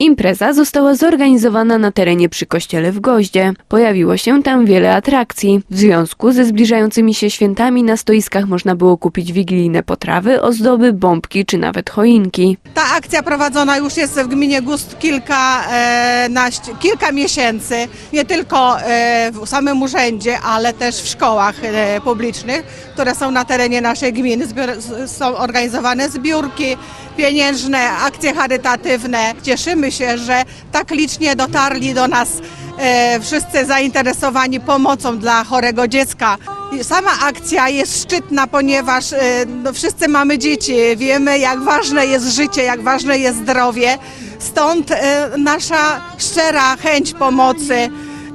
Impreza została zorganizowana na terenie przy kościele w Goździe. Pojawiło się tam wiele atrakcji. W związku ze zbliżającymi się świętami na stoiskach można było kupić wigilijne potrawy, ozdoby, bombki czy nawet choinki. Ta akcja prowadzona już jest w gminie Gust kilka, e, kilka miesięcy, nie tylko e, w samym urzędzie, ale też w szkołach e, publicznych, które są na terenie naszej gminy. Są organizowane zbiórki pieniężne, akcje charytatywne. Cieszymy się, że tak licznie dotarli do nas e, wszyscy zainteresowani pomocą dla chorego dziecka. Sama akcja jest szczytna, ponieważ e, no, wszyscy mamy dzieci, wiemy jak ważne jest życie, jak ważne jest zdrowie. Stąd e, nasza szczera chęć pomocy,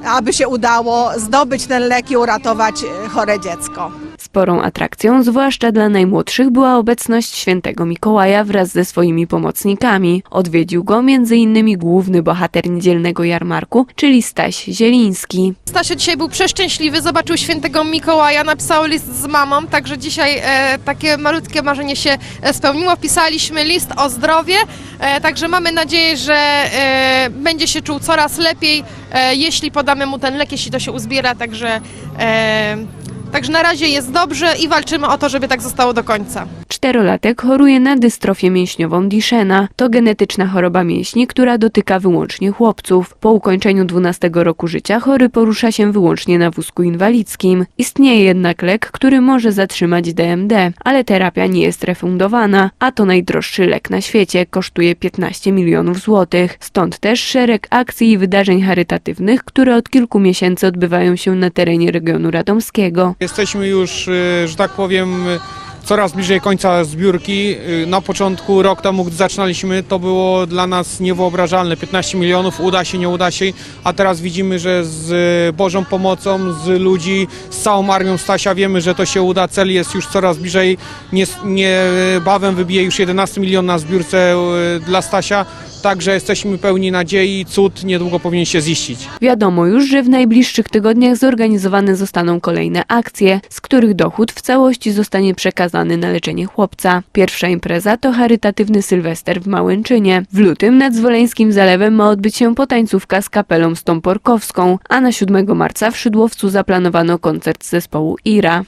aby się udało zdobyć ten lek i uratować e, chore dziecko. Sporą atrakcją, zwłaszcza dla najmłodszych, była obecność świętego Mikołaja wraz ze swoimi pomocnikami. Odwiedził go m.in. główny bohater niedzielnego jarmarku, czyli Staś Zieliński. Stasio dzisiaj był przeszczęśliwy, zobaczył świętego Mikołaja, napisał list z mamą, także dzisiaj e, takie malutkie marzenie się e, spełniło. Pisaliśmy list o zdrowie, e, także mamy nadzieję, że e, będzie się czuł coraz lepiej, e, jeśli podamy mu ten lek, jeśli to się uzbiera, także, e, także na razie jest dobrze i walczymy o to, żeby tak zostało do końca. Czterolatek choruje na dystrofię mięśniową Duchenne. To genetyczna choroba mięśni, która dotyka wyłącznie chłopców. Po ukończeniu 12 roku życia chory porusza się wyłącznie na wózku inwalidzkim. Istnieje jednak lek, który może zatrzymać DMD, ale terapia nie jest refundowana, a to najdroższy lek na świecie, kosztuje 15 milionów złotych. Stąd też szereg akcji i wydarzeń charytatywnych, które od kilku miesięcy odbywają się na terenie regionu radomskiego. Jesteśmy już, y, że tak powiem, y, coraz bliżej końca zbiórki. Y, Na początku, rok temu, gdy zaczynaliśmy, to było dla nas niewyobrażalne. 15 milionów, uda się, nie uda się, a teraz widzimy, że z y, Bożą pomocą, z ludzi, z całą armią Stasia wiemy, że to się uda. Cel jest już coraz bliżej. Nie- Niebawem wybije już 11 milion na zbiórce y, dla Stasia, także jesteśmy pełni nadziei. Cud niedługo powinien się ziścić. Wiadomo już, że w najbliższych tygodniach zorganizowane zostaną kolejne akcje, z których dochód w całości zostanie przekazany na leczenie chłopca. Pierwsza impreza to charytatywny Sylwester w Małęczynie. W lutym nad Zwoleńskim Zalewem ma odbyć się potańcówka z kapelą Stąporkowską, a na 7 marca w Szydłowcu zaplanowano koncert zespołu Ira.